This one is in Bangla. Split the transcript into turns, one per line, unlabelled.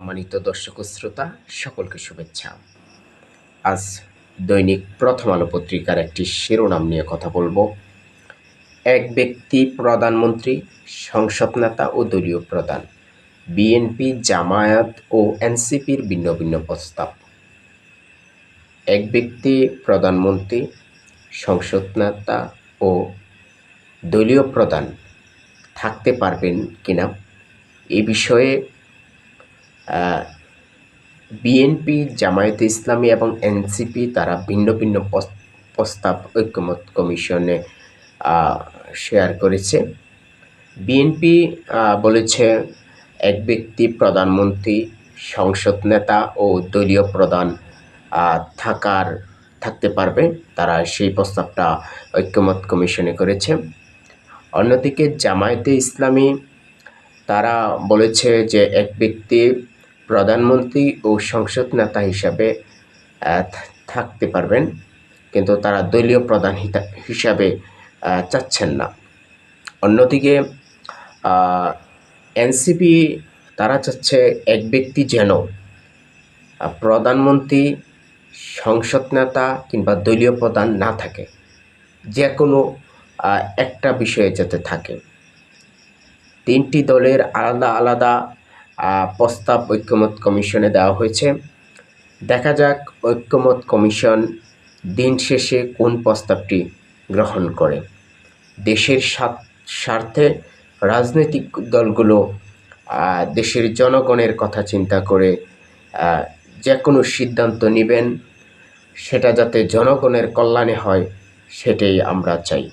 সম্মানিত দর্শক শ্রোতা, সকলকে শুভেচ্ছা। আজ দৈনিক প্রথম আলো পত্রিকার একটি শিরোনাম নিয়ে কথা বলব। এক ব্যক্তি প্রধানমন্ত্রী, সংসদ নেতা ও দলীয় প্রধান, বিএনপি, জামায়াত ও এনসিপির ভিন্ন ভিন্ন প্রস্তাব। এক ব্যক্তি প্রধানমন্ত্রী, সংসদ নেতা ও দলীয় প্রধান থাকতে পারবেন কিনা? এ বিষয়ে বিএনপি, জামায়াতে ইসলামী এবং এনসিপি তারা ভিন্ন ভিন্ন প্রস্তাব ঐক্যমত কমিশনে শেয়ার করেছে। বিএনপি বলেছে, এক ব্যক্তি প্রধানমন্ত্রী, সংসদ নেতা ও দলীয় প্রধান থাকার, থাকতে পারবে। তারা সেই প্রস্তাবটা ঐক্যমত কমিশনে করেছে। অন্যদিকে জামায়াতে ইসলামী, তারা বলেছে যে এক ব্যক্তি প্রধানমন্ত্রী ও সংসদ নেতা হিসাবে থাকতে পারবেন, কিন্তু তারা দলীয় প্রধান হিসাবে চাচ্ছেন না। অন্যদিকে এনসিপি তারা চাচ্ছে এক ব্যক্তি যেন প্রধানমন্ত্রী, সংসদ নেতা কিংবা দলীয় প্রধান না থাকে যে কোনো একটা বিষয়ে যাতে থাকে। তিনটি দলের আলাদা আলাদা প্রস্তাব ঐক্যমত কমিশনে দেওয়া হয়েছে। দেখা যাক ঐক্যমত কমিশন দিন শেষে কোন প্রস্তাবটি গ্রহণ করে। দেশের স্বার্থ- রাজনৈতিক দলগুলো দেশের জনগণের কথা চিন্তা করে যে কোনো সিদ্ধান্ত নেবেন, সেটা যাতে জনগণের কল্যাণে হয়, সেটাই আমরা চাই।